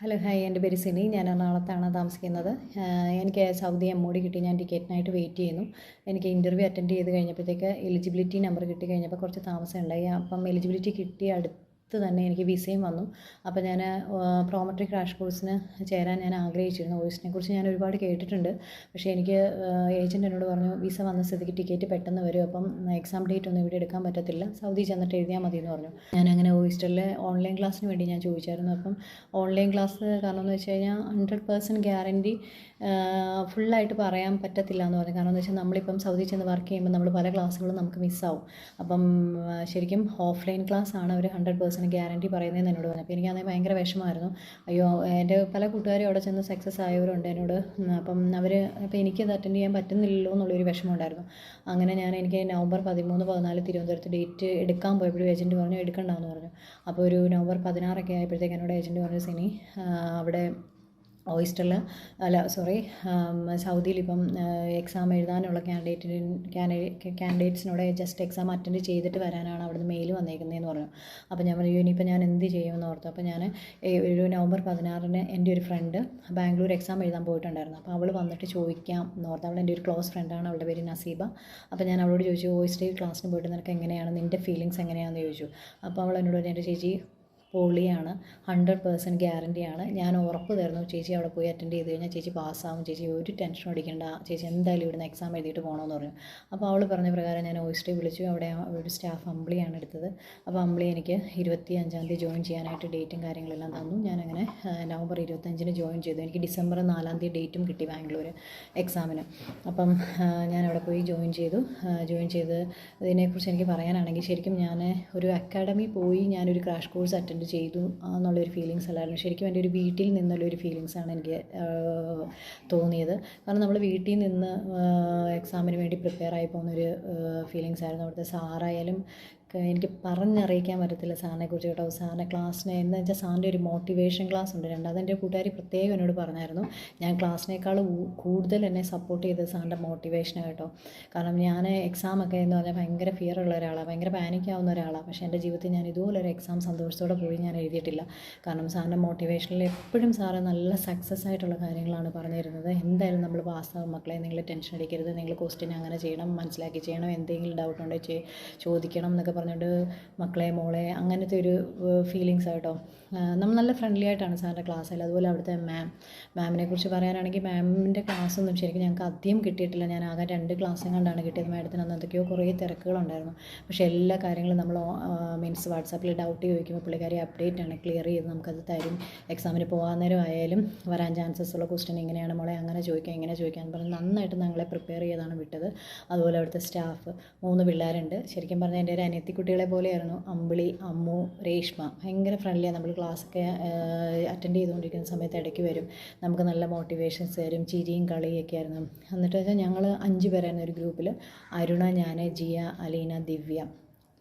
Hello hi. എന്റെ പേര് സിനി. ഞാൻ എറണാകുളത്താണ് താമസിക്കുന്നത്. എനിക്ക് സൗദി എം ഒ കിട്ടി. ഞാൻ ടിക്കറ്റിനായിട്ട് വെയിറ്റ് ചെയ്യുന്നു. എനിക്ക് ഇന്റർവ്യൂ അറ്റൻഡ് ചെയ്ത് കഴിഞ്ഞപ്പോഴത്തേക്ക് എലിജിബിലിറ്റി നമ്പർ കിട്ടി കഴിഞ്ഞപ്പോൾ കുറച്ച് താമസം ഉണ്ടായി അപ്പം എലിജിബിലിറ്റി കിട്ടി അടുത്ത് തന്നെ എനിക്ക് വിസയും വന്നു. അപ്പോൾ ഞാൻ പ്രോമട്രി ക്രാഷ് കോഴ്സിന് ചേരാൻ ഞാൻ ആഗ്രഹിച്ചിരുന്നു. കോഴ്സിനെ കുറിച്ച് ഞാൻ ഒരുപാട് കേട്ടിട്ടുണ്ട്. പക്ഷേ എനിക്ക് ഏജന്റ് എന്നോട് പറഞ്ഞു വിസ വന്ന സ്ഥിതിക്ക് ടിക്കറ്റ് പെട്ടെന്ന് വരും. അപ്പം എക്സാം ഡേറ്റ് ഒന്നും ഇവിടെ എടുക്കാൻ പറ്റത്തില്ല. സൗദി ചെന്നിട്ട് എഴുതിയാൽ മതി എന്ന് പറഞ്ഞു. ഞാൻ അങ്ങനെ ഓയിസ്റ്ററിലെ ഓൺലൈൻ ക്ലാസ്സിന് വേണ്ടി ഞാൻ ചോദിച്ചായിരുന്നു. അപ്പം ഓൺലൈൻ ക്ലാസ് കാരണം എന്ന് വെച്ച് കഴിഞ്ഞാൽ ഹൺഡ്രഡ് പേഴ്സന്റ് ഗ്യാരന്റി ഫുള്ളായിട്ട് പറയാൻ പറ്റത്തില്ല എന്ന് പറഞ്ഞു. കാരണം എന്ന് വെച്ചാൽ നമ്മളിപ്പം സൗദി ചെന്ന് വർക്ക് ചെയ്യുമ്പോൾ നമ്മൾ പല ക്ലാസ്സുകളും നമുക്ക് മിസ്സാവും. അപ്പം ശരിക്കും ഓഫ്ലൈൻ ക്ലാസ് ആണ് അവർ ഹൺഡ്രഡ് പേഴ്സന്റ് ഗ്യാരണ്ടി പറയുന്നതെന്ന് എന്നോട് പറഞ്ഞു. അപ്പോൾ എനിക്കത് ഭയങ്കര വിഷമമായിരുന്നു. അയ്യോ എന്റെ പല കൂട്ടുകാരും അവിടെ ചെന്ന് സക്സസ് ആയവരുണ്ട് എന്നോട്. അപ്പം അവർ അപ്പോൾ എനിക്കത് അറ്റൻഡ് ചെയ്യാൻ പറ്റുന്നില്ലല്ലോ എന്നുള്ളൊരു വിഷമമുണ്ടായിരുന്നു. അങ്ങനെ ഞാൻ എനിക്ക് നവംബർ പതിമൂന്ന് പതിനാല് തിരുവനന്തപുരത്ത് ഡേറ്റ് എടുക്കാൻ പോയപ്പോഴും ഏജന്റ് പറഞ്ഞു എടുക്കണ്ടെന്ന് പറഞ്ഞു. അപ്പോൾ ഒരു നവംബർ പതിനാറൊക്കെ ആയപ്പോഴത്തേക്ക് എന്നോട് ഏജന്റ് പറഞ്ഞു സിനി അവിടെ ഓയിസ്റ്ററിൽ അല്ല സോറി സൗദിയിൽ ഇപ്പം എക്സാം എഴുതാനുള്ള കാൻഡിഡേറ്റിന് ക്യാൻഡിഡേറ്റ്സിനോട് ജസ്റ്റ് എക്സാം അറ്റൻഡ് ചെയ്തിട്ട് വരാനാണ് അവിടുന്ന് മെയിൽ വന്നേക്കുന്നതെന്ന് പറഞ്ഞു. അപ്പോൾ ഞാൻ പറഞ്ഞു ഇനിയിപ്പോൾ ഞാൻ എന്ത് ചെയ്യുമെന്ന് ഓർത്തു. അപ്പോൾ ഞാൻ ഒരു നവംബർ പതിനാറിന് എന്റെ ഒരു ഫ്രണ്ട് ബാംഗ്ലൂർ എക്സാം എഴുതാൻ പോയിട്ടുണ്ടായിരുന്നു. അപ്പോൾ അവൾ വന്നിട്ട് ചോദിക്കാം എന്ന് ഓർത്ത്. അവൾ എന്റെ ഒരു ക്ലോസ് ഫ്രണ്ടാണ് അവളുടെ പേര് നസീബ. അപ്പോൾ ഞാൻ അവളോട് ചോദിച്ചു ഓയിസ്റ്ററിൽ ക്ലാസ്സിന് പോയിട്ട് നിനക്ക് എങ്ങനെയാണ്? നിന്റെ ഫീലിങ്സ് എങ്ങനെയാണെന്ന് ചോദിച്ചു. അപ്പോൾ അവൾ എന്നോട് എന്റെ ചേച്ചി പൊളിയാണ്. ഹൺഡ്രഡ് പേഴ്സന്റ് ഗ്യാരന്റിയാണ് ഞാൻ ഉറപ്പ് തരുന്നു. ചേച്ചി അവിടെ പോയി അറ്റൻഡ് ചെയ്ത് കഴിഞ്ഞാൽ ചേച്ചി പാസ്സാവും. ചേച്ചി ഒരു ടെൻഷൻ അടിക്കേണ്ട. ചേച്ചി എന്തായാലും ഇവിടുന്ന് എക്സാം എഴുതിയിട്ട് പോകണമെന്ന് പറഞ്ഞു അപ്പോൾ അവൾ പറഞ്ഞ പ്രകാരം ഞാൻ ഓയിസ്റ്റേ വിളിച്ചു. അവിടെ ഒരു സ്റ്റാഫ് അമ്പിളിയാണ് എടുത്തത്. അപ്പോൾ അമ്പിളി എനിക്ക് ഇരുപത്തി അഞ്ചാം തീയതി ജോയിൻ ചെയ്യാനായിട്ട് ഡേറ്റും കാര്യങ്ങളെല്ലാം തന്നു. ഞാനങ്ങനെ നവംബർ ഇരുപത്തഞ്ചിന് ജോയിൻ ചെയ്തു. എനിക്ക് ഡിസംബർ നാലാം തീയതി ഡേറ്റും കിട്ടി ബാംഗ്ലൂർ എക്സാമിന് അപ്പം അവിടെ പോയി ജോയിൻ ചെയ്തു. ജോയിൻ ചെയ്ത് ഇതിനെക്കുറിച്ച് എനിക്ക് പറയാനാണെങ്കിൽ ശരിക്കും ഞാൻ ഒരു അക്കാഡമി പോയി ഞാനൊരു ക്രാഷ് കോഴ്സ് അറ്റൻഡ് ചെയ്തു എന്നുള്ളൊരു ഫീലിങ്സ് അല്ലായിരുന്നു. ശരിക്കും എന്റെ ഒരു വീട്ടിൽ നിന്നുള്ളൊരു ഫീലിങ്സാണ് എനിക്ക് തോന്നിയത്. കാരണം നമ്മൾ വീട്ടിൽ നിന്ന് എക്സാമിന് വേണ്ടി പ്രിപ്പയർ ആയി പോകുന്നൊരു ഫീലിങ്സ് ആയിരുന്നു. അവിടുത്തെ സാറായാലും എനിക്ക് പറഞ്ഞറിയിക്കാൻ പറ്റത്തില്ല സാറിനെ കുറിച്ച് കേട്ടോ. സാറിന്റെ ക്ലാസ്സിനെ എന്ന് വെച്ചാൽ സാറിന്റെ ഒരു മോട്ടിവേഷൻ ക്ലാസ് ഉണ്ട്. രണ്ടാമത് എന്റെ കൂട്ടുകാരി പ്രത്യേകം എന്നോട് പറഞ്ഞായിരുന്നു. ഞാൻ ക്ലാസ്സിനേക്കാൾ കൂടുതൽ എന്നെ സപ്പോർട്ട് ചെയ്തത് സാറിന്റെ മോട്ടിവേഷനാണ് കേട്ടോ. കാരണം ഞാൻ എക്സാം ഒക്കെ എന്ന് പറഞ്ഞാൽ ഭയങ്കര ഫിയർ ഉള്ള ഒരാളാണ് ഭയങ്കര പാനിക്കാവുന്ന ഒരാളാണ് പക്ഷേ എന്റെ ജീവിതത്തിൽ ഞാൻ ഇതുപോലെ ഒരു എക്സാം സന്തോഷത്തോടെ പോയി ഞാൻ എഴുതിയിട്ടില്ല. കാരണം സാറിന്റെ മോട്ടിവേഷനിൽ എപ്പോഴും സാറ് നല്ല സക്സസ് ആയിട്ടുള്ള കാര്യങ്ങളാണ് പറഞ്ഞു തരുന്നത് എന്തായാലും നമ്മൾ പാസ്സാവും മക്കളെ നിങ്ങൾ ടെൻഷൻ അടിക്കരുത്. നിങ്ങൾ ക്വസ്റ്റ്യൻ അങ്ങനെ ചെയ്യണം. മനസ്സിലാക്കി ചെയ്യണം. എന്തെങ്കിലും ഡൗട്ട് ഉണ്ടെങ്കിൽ ചോദിക്കണം എന്നൊക്കെ പറഞ്ഞുകൊണ്ട് മക്കളെ മോളെ അങ്ങനത്തെ ഒരു ഫീലിങ്സ് ആയിട്ടോ നമ്മൾ നല്ല ഫ്രണ്ട്ലി ആയിട്ടാണ് സാറിന്റെ ക്ലാസ്സിൽ അതുപോലെ അവിടുത്തെ മാം മാമിനെ കുറിച്ച് പറയാനാണെങ്കിൽ മാമിന്റെ ക്ലാസ്സൊന്നും ശരിക്കും ഞങ്ങൾക്ക് അധികം കിട്ടിയിട്ടില്ല. ഞാൻ ആകെ രണ്ട് ക്ലാസ്സും കണ്ടാണ് കിട്ടിയത്. മാഡത്തിന് അന്ന് എന്തൊക്കെയോ കുറേ തിരക്കുകളുണ്ടായിരുന്നു. പക്ഷേ എല്ലാ കാര്യങ്ങളും നമ്മൾ മീൻസ് വാട്സാപ്പിൽ ഡൗട്ട് ചോദിക്കുമ്പോൾ പുള്ളിക്കാരി അപ്ഡേറ്റ് ആണ് ക്ലിയർ ചെയ്ത് നമുക്കത് തരും. എക്സാമിന് പോകാൻ നേരം ആയാലും വരാൻ ചാൻസസ് ഉള്ള ക്വസ്റ്റ്യൻ എങ്ങനെയാണ് മോളെ അങ്ങനെ ചോദിക്കാം ഇങ്ങനെ ചോദിക്കാൻ പറഞ്ഞ് നന്നായിട്ട് ഞങ്ങളെ പ്രിപ്പയർ ചെയ്താണ് വിട്ടത്. അതുപോലെ അവിടുത്തെ സ്റ്റാഫ് മൂന്ന് പിള്ളേരുണ്ട്. ശരിക്കും പറഞ്ഞാൽ എന്റെ ഒരു അനിയത്തിക്കുട്ടികളെ പോലെയായിരുന്നു അമ്പിളി അമ്മു രേഷ്മ. ഭയങ്കര ഫ്രണ്ട്ലിയാണ് നമ്മൾ ക്ലാസ്സൊക്കെ അറ്റൻഡ് ചെയ്തുകൊണ്ടിരിക്കുന്ന സമയത്ത് ഇടയ്ക്ക് വരും. നമുക്ക് നല്ല മോട്ടിവേഷൻസ് തരും. ചിരിയും കളിയൊക്കെ ആയിരുന്നു. എന്നിട്ട് വെച്ചാൽ ഞങ്ങൾ അഞ്ച് പേരായിരുന്നു ഒരു ഗ്രൂപ്പിൽ അരുണ ഞാൻ ജിയ അലീന ദിവ്യ.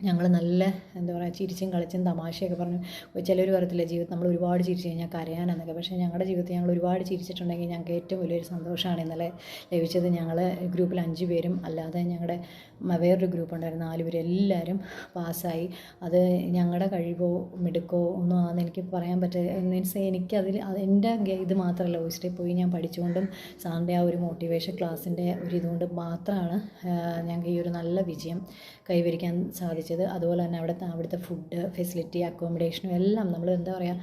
ഞങ്ങൾ നല്ല എന്താ പറയുക ചിരിച്ചും കളിച്ചും തമാശയൊക്കെ പറഞ്ഞു ചിലർ പറയത്തില്ല ജീവിതം നമ്മൾ ഒരുപാട് ചിരിച്ചു കഴിഞ്ഞാൽ കരയാനെന്നൊക്കെ. പക്ഷേ ഞങ്ങളുടെ ജീവിതത്തിൽ ഞങ്ങൾ ഒരുപാട് ചിരിച്ചിട്ടുണ്ടെങ്കിൽ ഞങ്ങൾക്ക് ഏറ്റവും വലിയൊരു സന്തോഷമാണ് ഇന്നലെ ലഭിച്ചത് ഞങ്ങൾ ഗ്രൂപ്പിൽ അഞ്ച് പേരും അല്ലാതെ ഞങ്ങളുടെ വേറൊരു ഗ്രൂപ്പ് ഉണ്ടായിരുന്നു നാല് പേര് എല്ലാവരും പാസ്സായി. അത് ഞങ്ങളുടെ കഴിവോ മിടുക്കോ ഒന്നും ആണെന്ന് എനിക്ക് പറയാൻ പറ്റില്ല മീൻസ് എനിക്കതിൽ എന്റെ ഇത് മാത്രമല്ല ഓയിസ്റ്ററിൽ പോയി ഞാൻ പഠിച്ചുകൊണ്ടും സാറിന്റെ ആ ഒരു മോട്ടിവേഷൻ ക്ലാസ്സിന്റെ ഒരു ഇതുകൊണ്ട് മാത്രമാണ് ഞങ്ങൾക്ക് ഈ ഒരു നല്ല വിജയം കൈവരിക്കാൻ സാധിച്ചത്. അതുപോലെ തന്നെ അവിടുത്തെ അവിടുത്തെ ഫുഡ് ഫെസിലിറ്റി അക്കോമഡേഷനും എല്ലാം നമ്മൾ എന്താ പറയുക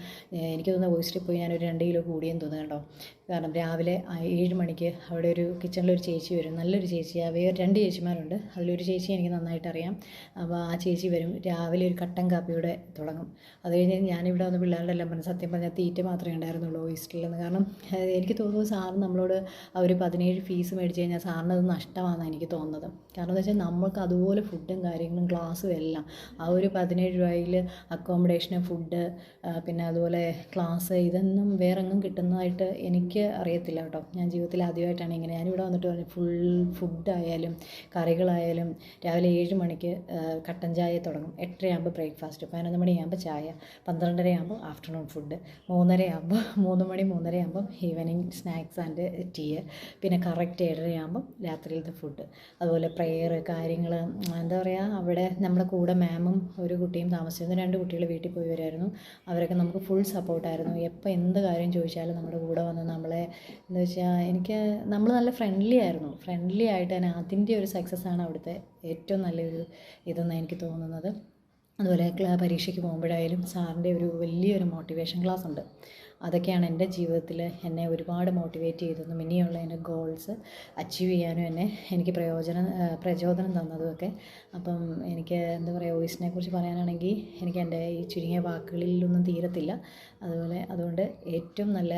എനിക്ക് തോന്നുന്ന വോയിസ്റ്റിൽ പോയി ഞാനൊരു രണ്ട് കിലോ കൂടിയെന്ന് തോന്നുന്നു കേട്ടോ. കാരണം രാവിലെ ഏഴ് മണിക്ക് അവിടെ ഒരു കിച്ചണിലൊരു ചേച്ചി വരും. നല്ലൊരു ചേച്ചി. വേറെ രണ്ട് ചേച്ചിമാരുണ്ട്. അതിലൊരു ചേച്ചി എനിക്ക് നന്നായിട്ട് അറിയാം. അപ്പോൾ ആ ചേച്ചി വരും. രാവിലെ ഒരു കട്ടൻ കാപ്പിയോടെ തുടങ്ങും. അത് കഴിഞ്ഞ് ഞാനിവിടെ വന്ന് പിള്ളേരുടെ എല്ലാം പറഞ്ഞു സത്യം പറഞ്ഞാൽ തീറ്റ മാത്രമേ ഉണ്ടായിരുന്നുള്ളൂ നിന്ന് കാരണം എനിക്ക് തോന്നുന്നു സാറ് നമ്മളോട് അവർ പതിനേഴ് ഫീസ് മേടിച്ച് കഴിഞ്ഞാൽ സാറിന് അത് നഷ്ടമാണെന്നാണ് എനിക്ക് തോന്നുന്നത്. കാരണം എന്താ വെച്ചാൽ നമ്മൾക്ക് അതുപോലെ ഫുഡും കാര്യങ്ങളും ക്ലാസ്സും എല്ലാം. ആ ഒരു പതിനേഴ് രൂപയിൽ അക്കോമഡേഷന് ഫുഡ് പിന്നെ അതുപോലെ ക്ലാസ് ഇതൊന്നും വേറെ എങ്ങും കിട്ടുന്നതായിട്ട് എനിക്ക് അറിയത്തില്ല കേട്ടോ. ഞാൻ ജീവിതത്തിൽ ആദ്യമായിട്ടാണ് ഇങ്ങനെ. ഞാനിവിടെ വന്നിട്ട് പറഞ്ഞു ഫുൾ ഫുഡായാലും കറികളായാലും രാവിലെ ഏഴ് മണിക്ക് കട്ടൻ ചായ തുടങ്ങും. എട്ടരയാകുമ്പോൾ ബ്രേക്ക്ഫാസ്റ്റ് പതിനൊന്ന് മണിയാകുമ്പോൾ ചായ പന്ത്രണ്ടരയാകുമ്പോൾ ആഫ്റ്റർനൂൺ ഫുഡ് മൂന്നരയാകുമ്പോൾ മൂന്ന് മണി മൂന്നരയാകുമ്പോൾ ഈവനിങ് സ്നാക്സ് ആൻഡ് ടീ പിന്നെ കറക്റ്റ് ഏഴരയാകുമ്പോൾ രാത്രിയിലത്തെ ഫുഡ് അതുപോലെ പ്രെയർ കാര്യങ്ങൾ എന്താ പറയുക അവിടെ നമ്മൾ നമ്മുടെ കൂടെ മാമും ഒരു കുട്ടിയും താമസിച്ചിരുന്നു. രണ്ട് കുട്ടികൾ വീട്ടിൽ പോയി വരുമായിരുന്നു അവരൊക്കെ നമുക്ക് ഫുൾ സപ്പോർട്ടായിരുന്നു എപ്പോൾ എന്ത് കാര്യം ചോദിച്ചാലും നമ്മുടെ കൂടെ വന്ന് നമ്മളെ എന്താ വെച്ചാൽ എനിക്ക് നമ്മൾ നല്ല ഫ്രണ്ട്ലി ആയിരുന്നു. ഫ്രണ്ട്ലി ആയിട്ട് തന്നെ അതിന്റെ ഒരു സക്സസ് ആണ് അവിടുത്തെ ഏറ്റവും നല്ലൊരു ഇതെന്നാണ് എനിക്ക് തോന്നുന്നത്. അതുപോലെ പരീക്ഷയ്ക്ക് പോകുമ്പോഴായാലും സാറിന്റെ ഒരു വലിയൊരു മോട്ടിവേഷൻ ക്ലാസ് ഉണ്ട്. അതൊക്കെയാണ് എന്റെ ജീവിതത്തിൽ എന്നെ ഒരുപാട് മോട്ടിവേറ്റ് ചെയ്തതും ഇനിയുള്ള എന്റെ ഗോൾസ് അച്ചീവ് ചെയ്യാനും എന്നെ എനിക്ക് പ്രയോജനം പ്രചോദനം തന്നതുമൊക്കെ. അപ്പം എനിക്ക് എന്താ പറയുക വോയിസിനെ കുറിച്ച് പറയാനാണെങ്കിൽ എനിക്ക് എന്റെ ഈ ചുരുങ്ങിയ വാക്കുകളിലൊന്നും തീരത്തില്ല. അതുപോലെ അതുകൊണ്ട് ഏറ്റവും നല്ല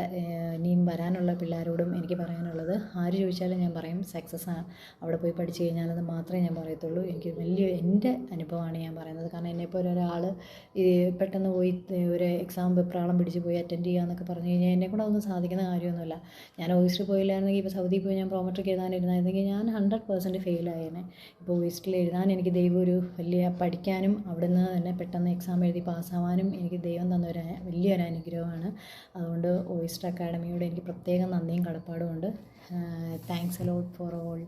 ഇനിയും വരാനുള്ള പിള്ളേരോടും എനിക്ക് പറയാനുള്ളത് ആര് ചോദിച്ചാലും ഞാൻ പറയും. സക്സസ് ആണ് അവിടെ പോയി പഠിച്ചു കഴിഞ്ഞാലെന്ന് മാത്രമേ ഞാൻ പറയത്തുള്ളൂ. എനിക്ക് വലിയ എന്റെ അനുഭവമാണ് ഞാൻ പറയുന്നത്. കാരണം എന്നെപ്പോലെ ഒരാൾ പെട്ടെന്ന് പോയി ഒരു എക്സാം വെപ്രാളം പിടിച്ച് പോയി അറ്റൻഡ് ചെയ്യുക എന്നൊക്കെ പറഞ്ഞു കഴിഞ്ഞാൽ എന്നെ കൂടെ ഒന്നും സാധിക്കുന്ന കാര്യമൊന്നുമില്ല. ഞാൻ ഓയിസ്റ്റിൽ പോയില്ലായിരുന്നെങ്കിൽ ഇപ്പോൾ സൗദിയിൽ പോയി ഞാൻ പ്രോമെട്രിക് എഴുതാനിരുന്നായിരുന്നെങ്കിൽ ഞാൻ ഹൺഡ്രഡ് പേഴ്സന്റ് ഫെയിലായേനെ ഇപ്പോൾ ഓയിസ്റ്റിൽ എഴുതാൻ എനിക്ക് ദൈവം ഒരു വലിയ പഠിക്കാനും അവിടുന്ന് തന്നെ പെട്ടെന്ന് എക്സാം എഴുതി പാസ്സാവാനും എനിക്ക് ദൈവം തന്ന ഒരു വലിയൊരു അനുഗ്രഹമാണ്. അതുകൊണ്ട് ഓയിസ്റ്റർ അക്കാഡമിയോട് എനിക്ക് പ്രത്യേകം നന്ദിയും കടപ്പാടുമുണ്ട് thanks a lot for all